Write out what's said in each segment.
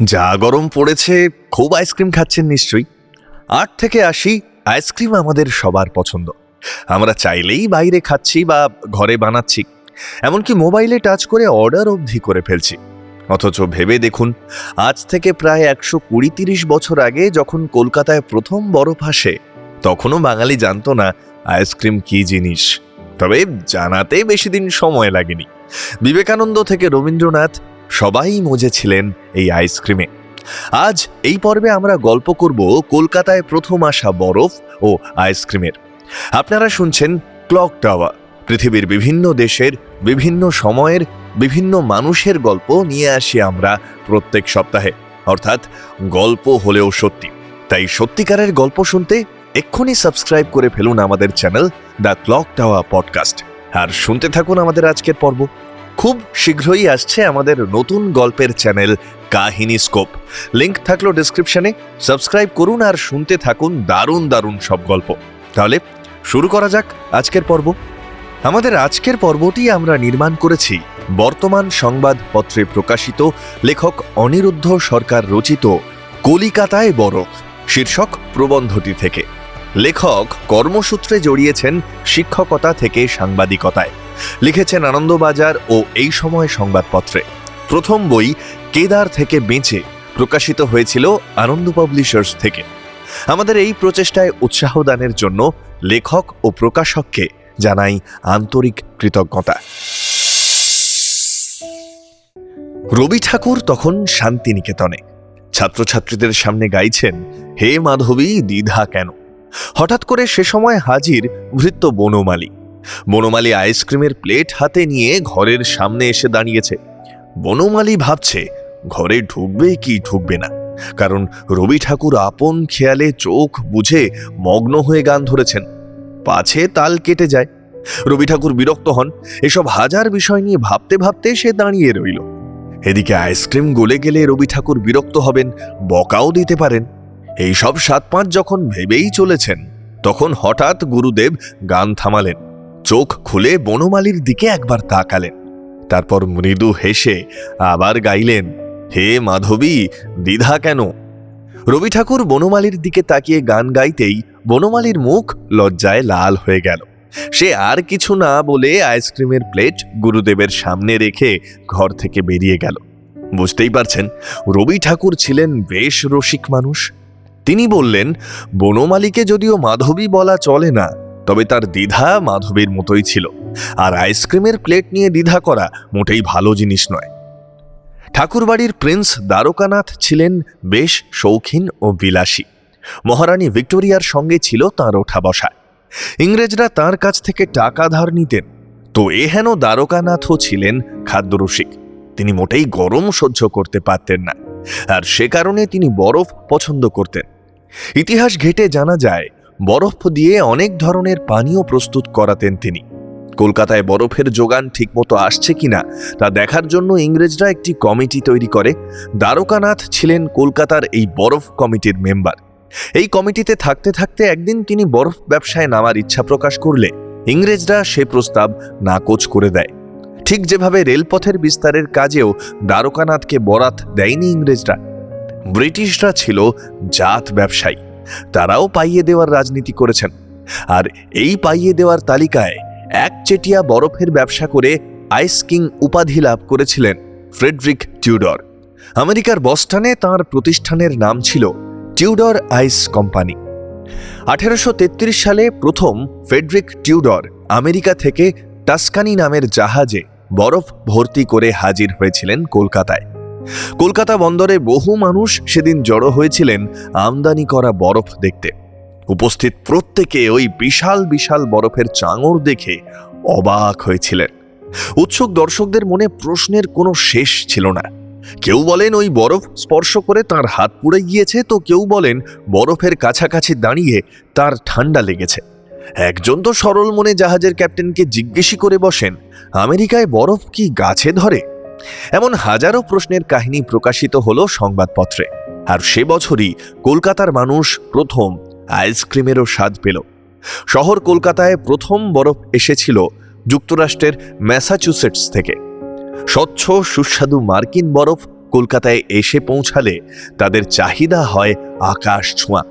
যা গরম পড়েছে, খুব আইসক্রিম খাচ্ছেন নিশ্চয়ই। আট থেকে আশি আইসক্রিম আমাদের সবার পছন্দ। আমরা চাইলেই বাইরে খাচ্ছি বা ঘরে বানাচ্ছি। এমনকি মোবাইলে টাচ করে অর্ডার অবধি করে ফেলছি। অথচ ভেবে দেখুন, আজ থেকে প্রায় একশো কুড়ি তিরিশ বছর আগে যখন কলকাতায় প্রথম বরফ আসে, তখনও বাঙালি জানতো না আইসক্রিম কি জিনিস। তবে জানাতে বেশি দিন সময় লাগেনি। বিবেকানন্দ থেকে রবীন্দ্রনাথ সবাই মজেছিলেন এই আইসক্রিমে। আজ এই পর্বে আমরা গল্প করব কলকাতায় প্রথম আসা বরফ ও আইসক্রিমের। আপনারা শুনছেন ক্লক টাওয়ার, পৃথিবীর বিভিন্ন দেশের, বিভিন্ন সময়ের, বিভিন্ন মানুষের গল্প নিয়ে আসি আমরা প্রত্যেক সপ্তাহে। অর্থাৎ গল্প হলেও সত্যি। তাই সত্যিকারের গল্প শুনতে এক্ষুনি সাবস্ক্রাইব করে ফেলুন আমাদের channel the clock tower podcast. আর শুনতে থাকুন আমাদের আজকের পর্ব। খুব শীঘ্রই আসছে আমাদের নতুন গল্পের চ্যানেল কাহিনী স্কোপ লিঙ্ক থাকল ডিসক্রিপশনে। সাবস্ক্রাইব করুন আর শুনতে থাকুন দারুণ দারুণ সব গল্প। তাহলে শুরু করা যাক আজকের পর্ব। আমাদের আজকের পর্বটি আমরা নির্মাণ করেছি বর্তমান সংবাদপত্রে প্রকাশিত লেখক অনিরুদ্ধ সরকার রচিত কলিকাতায় বরফ শীর্ষক প্রবন্ধটি থেকে। লেখক কর্মসূত্রে জড়িয়েছেন শিক্ষকতা থেকে সাংবাদিকতায়। লিখেছেন আনন্দবাজার ও এই সময় সংবাদপত্রে। প্রথম বই কেদার থেকে বেঁচে প্রকাশিত হয়েছিল আনন্দ পাবলিশার্স থেকে। আমাদের এই প্রচেষ্টায় উৎসাহ দানের জন্য লেখক ও প্রকাশককে জানাই আন্তরিক কৃতজ্ঞতা। রবি ঠাকুর তখন শান্তিনিকেতনে। ছাত্রছাত্রীদের সামনে গাইছেন, হে মাধবী, দ্বিধা কেন? হঠাৎ করে সে সময় হাজির ভৃত্য বনমালী। বনমালী আইসক্রিমের প্লেট হাতে নিয়ে ঘরের সামনে এসে দাঁড়িয়েছে। বনমালী ভাবছে, ঘরে ঢুকবে কি ঢুকবে না। কারণ রবি ঠাকুর আপন খেয়ালে চোখ বুঝে মগ্ন হয়ে গান ধরেছেন। পাছে তাল কেটে যায়। রবি ঠাকুর বিরক্ত হন। এসব হাজার বিষয় নিয়ে ভাবতে ভাবতে সে দাঁড়িয়ে রইল। এদিকে আইসক্রিম গলে গেলে রবি ঠাকুর বিরক্ত হবেন, বকাও দিতে পারেন। এইসব সাত পাঁচ যখন ভেবেই চলেছেন, তখন হঠাৎ গুরুদেব গান থামালেন। চোখ খুলে বনমালীর দিকে একবার তাকালেন। তারপর মৃদু হেসে আবার গাইলেন, হে মাধবী, দ্বিধা কেন? রবি ঠাকুর বনমালীর দিকে তাকিয়ে গান গাইতেই বনমালীর মুখ লজ্জায় লাল হয়ে গেল। সে আর কিছু না বলে আইসক্রিমের প্লেট গুরুদেবের সামনে রেখে ঘর থেকে বেরিয়ে গেল। বুঝতেই পারছেন, রবি ঠাকুর ছিলেন বেশ রসিক মানুষ। তিনি বললেন, বনমালীকে যদিও মাধবী বলা চলে না তবে তার দ্বিধা মাধবীর মতোই ছিল। আর আইসক্রিমের প্লেট নিয়ে দ্বিধা করা মোটেই ভালো জিনিস নয়। ঠাকুরবাড়ির প্রিন্স দ্বারকানাথ ছিলেন বেশ শৌখিন ও বিলাসী। মহারানী ভিক্টোরিয়ার সঙ্গে ছিল তাঁর ওঠা বসা। ইংরেজরা তার কাছ থেকে টাকা ধার নিতেন। তো এহেন দ্বারকানাথও ছিলেন খাদ্যরসিক। তিনি মোটেই গরম সহ্য করতে পারতেন না। আর সে কারণে তিনি বরফ পছন্দ করতেন। ইতিহাস ঘেটে জানা যায় বরফ দিয়ে অনেক ধরনের পানীয় প্রস্তুত করাতেন তিনি। কলকাতায় বরফের যোগান ঠিকমতো আসছে কিনা তা দেখার জন্য ইংরেজরা একটি কমিটি তৈরি করে। দ্বারকানাথ ছিলেন কলকাতার এই বরফ কমিটির মেম্বার। এই কমিটিতে থাকতে থাকতে একদিন তিনি বরফ ব্যবসায় নামার ইচ্ছা প্রকাশ করলে ইংরেজরা সে প্রস্তাব নাকচ করে দেয়। ঠিক যেভাবে রেলপথের বিস্তারের কাজেও দ্বারকানাথকে বরাত দেয়নি ইংরেজরা। ব্রিটিশরা ছিল জাত ব্যবসায়ী। তারাও পাইয়ে দেওয়ার রাজনীতি করেছেন। আর এই পাইয়ে দেওয়ার তালিকায় একচেটিয়া বরফের ব্যবসা করে আইস কিং উপাধি লাভ করেছিলেন ফ্রেডরিক টিউডর। আমেরিকার বস্টনে তার প্রতিষ্ঠানের নাম ছিল টিউডর আইস কোম্পানি। আঠেরোশো সালে প্রথম ফেডরিক টিউডর আমেরিকা থেকে টাস্কানি নামের জাহাজে বরফ ভর্তি করে হাজির হয়েছিলেন কলকাতায়। কলকাতা বন্দরে বহু মানুষ সেদিন জড়ো হয়েছিলেন আমদানি করা বরফ দেখতে। উপস্থিত প্রত্যেকে ওই বিশাল বিশাল বরফের চাঙর দেখে অবাক হয়েছিলেন। উৎসুক দর্শকদের মনে প্রশ্নের কোনো শেষ ছিল না। কেউ বলেন ওই বরফ স্পর্শ করে তার হাত পুড়ে গিয়েছে, তো কেউ বলেন বরফের কাছাকাছি দাঁড়িয়ে তার ঠান্ডা লেগেছে। একজন তো সরল মনে জাহাজের ক্যাপ্টেনকে জিজ্ঞেসই করে বসেন, আমেরিকায় বরফ কি গাছে ধরে? এমন হাজারো প্রশ্নের কাহিনী প্রকাশিত হলো সংবাদপত্রে। আর সে বছরই কলকাতার মানুষ প্রথম আইসক্রিমেরও স্বাদ পেল। শহর কলকাতায় প্রথম বরফ এসেছিল যুক্তরাষ্ট্রের ম্যাসাচুসেটস থেকে। স্বচ্ছ, সুস্বাদু মার্কিন বরফ কলকাতায় এসে পৌঁছালে তাদের চাহিদা হয় আকাশ ছোঁয়া।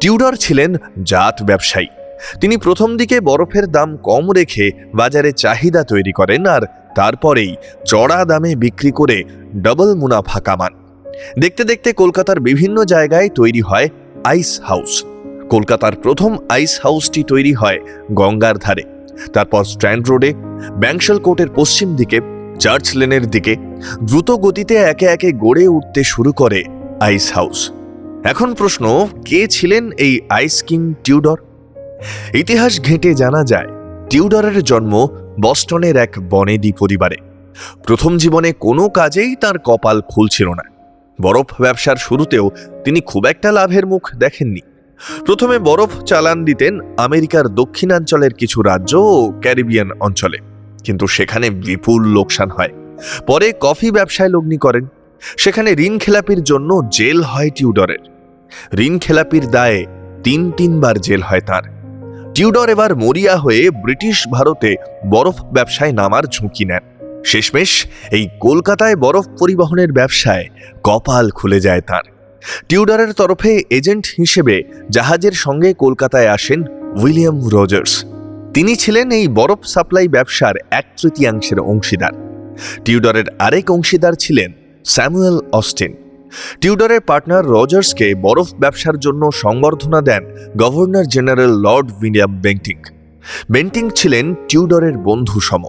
টিউডর ছিলেন জাত ব্যবসায়ী। তিনি প্রথম দিকে বরফের দাম কম রেখে বাজারে চাহিদা তৈরি করেন আর তারপরেই চড়া দামে বিক্রি করে ডবল মুনাফা কামান। দেখতে দেখতে কলকাতার বিভিন্ন জায়গায় তৈরি হয় আইস হাউস কলকাতার প্রথম আইস হাউসটি তৈরি হয় গঙ্গার ধারে। তারপর স্ট্র্যান্ড রোডে ব্যাংশাল কোর্টের পশ্চিম দিকে চার্চ লেনের দিকে দ্রুত গতিতে একে একে গড়ে উঠতে শুরু করে আইস হাউস এখন প্রশ্ন, কে ছিলেন এই আইস কিং টিউডর ইতিহাস ঘেঁটে জানা যায়, টিউডরের জন্ম বস্টনের এক বনেদি পরিবারে। প্রথম জীবনে কোনো কাজেই তার কপাল খুলছিল না। বরফ ব্যবসার শুরুতেও তিনি খুব একটা লাভের মুখ দেখেননি। প্রথমে বরফ চালান দিতেন আমেরিকার দক্ষিণাঞ্চলের কিছু রাজ্য ও ক্যারিবিয়ান অঞ্চলে। কিন্তু সেখানে বিপুল লোকসান হয়। পরে কফি ব্যবসায় লগ্নি করেন। সেখানে ঋণ খেলাপির জন্য জেল হয় টিউডরের। ঋণ খেলাপির দায়ে তিন তিনবার জেল হয় তার। টিউডর এবার মরিয়া হয়ে ব্রিটিশ ভারতে বরফ ব্যবসায় নামার ঝুঁকি নেন। শেষমেশ এই কলকাতায় বরফ পরিবহনের ব্যবসায় কপাল খুলে যায় তার। টিউডারের তরফে এজেন্ট হিসেবে জাহাজের সঙ্গে কলকাতায় আসেন উইলিয়াম রজার্স। তিনি ছিলেন এই বরফ সাপ্লাই ব্যবসার এক তৃতীয়াংশের অংশীদার। টিউডরের আরেক অংশীদার ছিলেন স্যামুয়েল অস্টিন। টিউডারের পার্টনার রজার্সকে বরফ ব্যবসার জন্য সংবর্ধনা দেন governor general lord William Bentinck. Bentinck ছিলেন টিউডরের বন্ধু সম।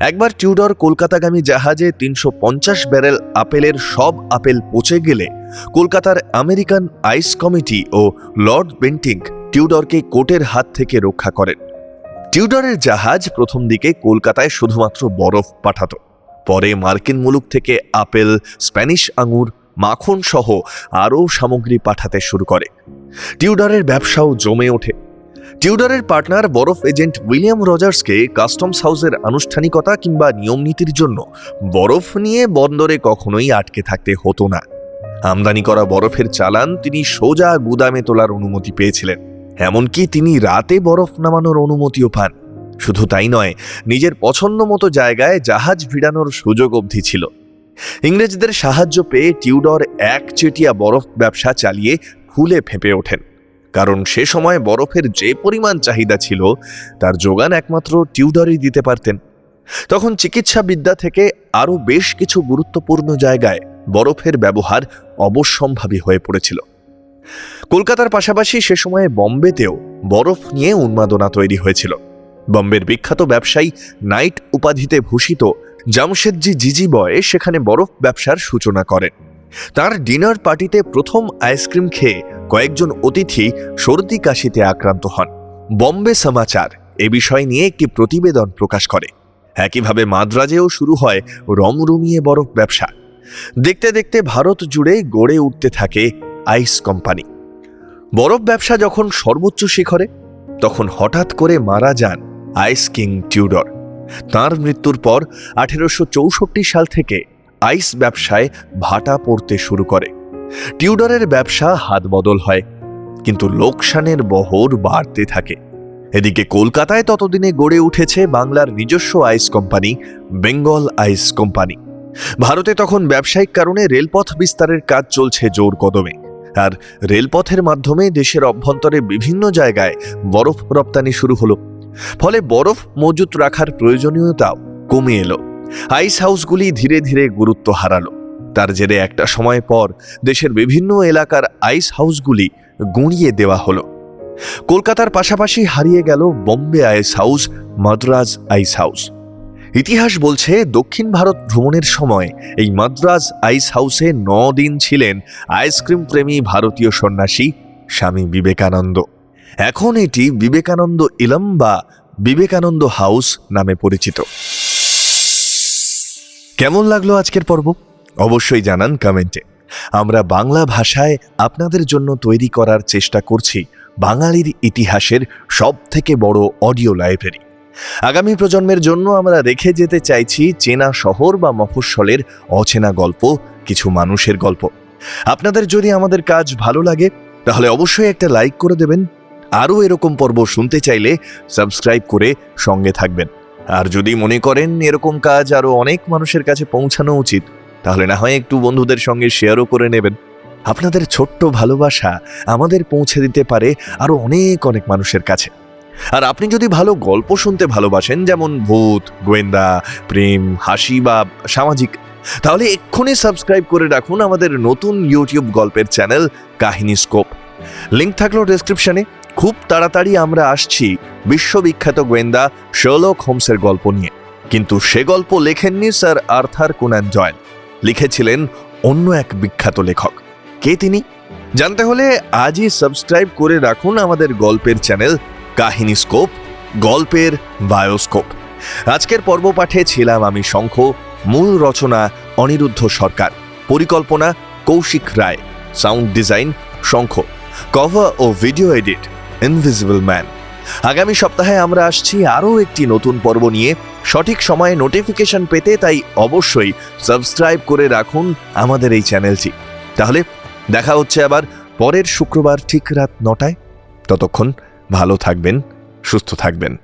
একবার টিউডর কলকাতাগামী জাহাজে তিনশো পঞ্চাশ ব্যারেল আপেলের সব আপেল পচে গেলে কলকাতার আমেরিকান আইস কমিটি ও লর্ড বেন্টিং টিউডরকে কোটের হাত থেকে রক্ষা করেন। টিউডরের জাহাজ প্রথম দিকে কলকাতায় শুধুমাত্র বরফ পাঠাত। পরে মার্কিন মুলুক থেকে আপেল, স্প্যানিশ আঙুর মাখন সহ আরও সামগ্রী পাঠাতে শুরু করে। টিউডরের ব্যবসাও জমে ওঠে। টিউডরের পার্টনার বরফ এজেন্ট উইলিয়াম রজার্সকে কাস্টমস হাউসের আনুষ্ঠানিকতা কিংবা নিয়মনীতির জন্য বরফ নিয়ে বন্দরে কখনোই আটকে থাকতে হতো না। আমদানি করা বরফের চালান তিনি সোজা গুদামে তোলার অনুমতি পেয়েছিলেন। এমনকি তিনি রাতে বরফ নামানোর অনুমতিও পান। শুধু তাই নয়, নিজের পছন্দ মতো জায়গায় জাহাজ ভিড়ানোর সুযোগ অবধি ছিল। ইংরেজদের সাহায্য পেয়ে টিউডর এক চেটিয়া বরফ ব্যবসা চালিয়ে ফুলে ফেঁপে ওঠেন। কারণ সে সময় বরফের যে পরিমাণ চাহিদা ছিল, তার যোগান একমাত্র টিউডরই দিতে পারতেন। তখন চিকিৎসা বিদ্যা থেকে আরও বেশ কিছু গুরুত্বপূর্ণ জায়গায় বরফের ব্যবহার অবশ্যম্ভাবী হয়ে পড়েছিল। কলকাতার পাশাপাশি সে সময়ে বম্বেতেও বরফ নিয়ে উন্মাদনা তৈরি হয়েছিল। বম্বের বিখ্যাত ব্যবসায়ী নাইট উপাধিতে ভূষিত জামশেদজি জিজি বয় সেখানে বরফ ব্যবসার সূচনা করেন। তার ডিনার পার্টিতে প্রথম আইসক্রিম খেয়ে কয়েকজন অতিথি সর্দি কাশিতে আক্রান্ত হন। বম্বে সমাচার এ বিষয় নিয়ে একটি প্রতিবেদন প্রকাশ করে। একইভাবে মাদ্রাজেও শুরু হয় রমরমিয়ে বরফ ব্যবসা। দেখতে দেখতে ভারত জুড়ে গড়ে উঠতে থাকে আইস কোম্পানি। বরফ ব্যবসা যখন সর্বোচ্চ শিখরে, তখন হঠাৎ করে মারা যান আইস কিং টিউডর। তার মৃত্যুর পর আঠেরোশো চৌষট্টি সাল থেকে আইস ব্যবসায় ভাটা পড়তে শুরু করে। টিউডরের ব্যবসা হাত বদল হয়, কিন্তু লোকসানের বহর বাড়তে থাকে। এদিকে কলকাতায় ততদিনে গড়ে উঠেছে বাংলার নিজস্ব ice company, Bengal ice company. ভারতে তখন ব্যবসায়িক কারণে রেলপথ বিস্তারের কাজ চলছে জোর কদমে। আর রেলপথের মাধ্যমে দেশের অভ্যন্তরে বিভিন্ন জায়গায় বরফ রপ্তানি শুরু হলো। ফলে বরফ মজুত রাখার প্রয়োজনীয়তাও কমে এলো। আইস হাউসগুলি ধীরে ধীরে গুরুত্ব হারালো। তার জেরে একটা সময় পর দেশের বিভিন্ন এলাকার আইস হাউসগুলি গুঁড়িয়ে দেওয়া হলো। কলকাতার পাশাপাশি হারিয়ে গেল Bombay ice house, Madras ice house. ইতিহাস বলছে, দক্ষিণ ভারত ভ্রমণের সময় এই মাদ্রাজ আইস হাউসে ন দিন ছিলেন আইসক্রিম প্রেমী ভারতীয় সন্ন্যাসী স্বামী বিবেকানন্দ। এখন এটি বিবেকানন্দ ইলম বা বিবেকানন্দ হাউস নামে পরিচিত। কেমন লাগল আজকের পর্ব? অবশ্যই জানান কমেন্টে। আমরা বাংলা ভাষায় আপনাদের জন্য তৈরি করার চেষ্টা করছি বাঙালির ইতিহাসের সব থেকে বড় অডিও লাইব্রেরি। আগামী প্রজন্মের জন্য আমরা রেখে যেতে চাইছি চেনা শহর বা মফস্বলের অচেনা গল্প, কিছু মানুষের গল্প। আপনাদের যদি আমাদের কাজ ভালো লাগে, তাহলে অবশ্যই একটা লাইক করে দেবেন আরও এরকম পর্ব শুনতে চাইলে সাবস্ক্রাইব করে সঙ্গে থাকবেন। আর যদি মনে করেন এরকম কাজ আরও অনেক মানুষের কাছে পৌঁছানো উচিত, তাহলে না হয় একটু বন্ধুদের সঙ্গে শেয়ারও করে নেবেন। আপনাদের ছোট্ট ভালোবাসা আমাদের পৌঁছে দিতে পারে আরও অনেক অনেক মানুষের কাছে। আর আপনি যদি ভালো গল্প শুনতে ভালোবাসেন, যেমন ভূত, গোয়েন্দা, প্রেম, হাসি বা সামাজিক, তাহলে এক্ষুনি সাবস্ক্রাইব করে রাখুন আমাদের নতুন ইউটিউব গল্পের চ্যানেল কাহিনী স্কোপ। লিঙ্ক থাকল ডেসক্রিপশনে খুব তাড়াতাড়ি আমরা আসছি বিশ্ববিখ্যাত গোয়েন্দা শার্লক হোমসের গল্প নিয়ে। কিন্তু সে গল্প লেখেননি স্যার আর্থার কোনান জয়েল। লিখেছিলেন অন্য এক বিখ্যাত লেখক। কে তিনি? জানতে হলে আজই সাবস্ক্রাইব করে রাখুন আমাদের গল্পের চ্যানেল কাহিনী স্কোপ, গল্পের বায়োস্কোপ। আজকের পর্ব পাঠে ছিলাম আমি শঙ্খ, মূল রচনা অনিরুদ্ধ সরকার, পরিকল্পনা Kaushik Roy, sound design Shankha, cover ও ভিডিও এডিট ইনভিজিবল ম্যান আগামী সপ্তাহে আমরা আসছি আরও একটি নতুন পর্ব নিয়ে। সঠিক সময়ে নোটিফিকেশন পেতে তাই অবশ্যই সাবস্ক্রাইব করে রাখুন আমাদের এই চ্যানেলটি। তাহলে দেখা হচ্ছে আবার পরের শুক্রবার ঠিক রাত নটায়। ততক্ষণ ভালো থাকবেন, সুস্থ থাকবেন।